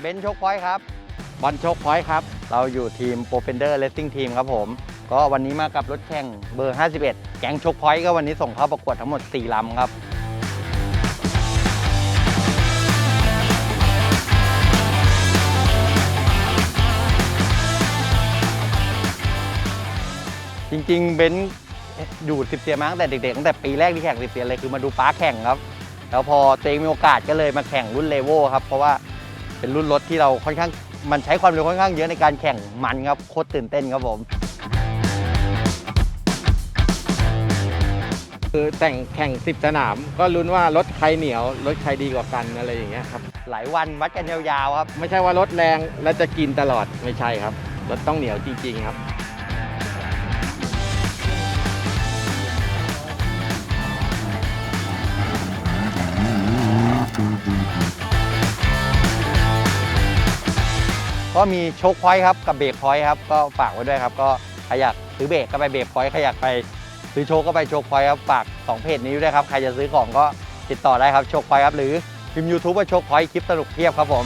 เบนชคพอยต์ครับ บอลชคพอยต์ครับ เราอยู่ทีมโปรเฟนเดอร์เลสซิ่งทีมครับผม ก็วันนี้มากับรถแข่งเบอร์ 51 แก๊งชคพอยต์ก็วันนี้ส่งเข้าประกวดทั้งหมด 4 ลำครับ จริง ๆ เบนซ์อยู่สิบเซียนมาตั้งแต่เด็กๆตั้งแต่ปีแรกที่แข่งสิบเซียนเลยคือมาดูป้าแข่งครับ แล้วพอตัวเองมีโอกาสก็เลยมาแข่งรุ่นเลโวครับ เพราะว่าเป็นรุ่นรถที่เราค่อนข้างมันใช้ความเร็วค่อนข้างเยอะในการแข่งมันครับโคตรตื่นเต้นครับผมคือแต่งแข่ง10สนาม ก็ลุ้นว่ารถใครเหนียว รถใครดีกว่ากันอะไรอย่างเงี้ยครับหลายวันวัดกันยาวๆครับ ไม่ใช่ว่ารถแรงแล้วจะกินตลอดไม่ใช่ครับ รถต้องเหนียวจริง ๆ ครับ ก็มีโชคพอยต์ครับกับเบรกพอยต์ครับก็ฝากไว้ด้วยครับ ก็ใครอยากซื้อเบรกก็ไปเบรกพอยต์ใครอยากไปซื้อโชคก็ไปโชคพอยต์ครับฝากสองเพจนี้ด้วยครับใครจะซื้อของก็ติดต่อได้ครับโชคพอยต์ครับหรือพิมพ์ยูทูบว่าโชคพอยต์คลิปสนุกเพียบครับผม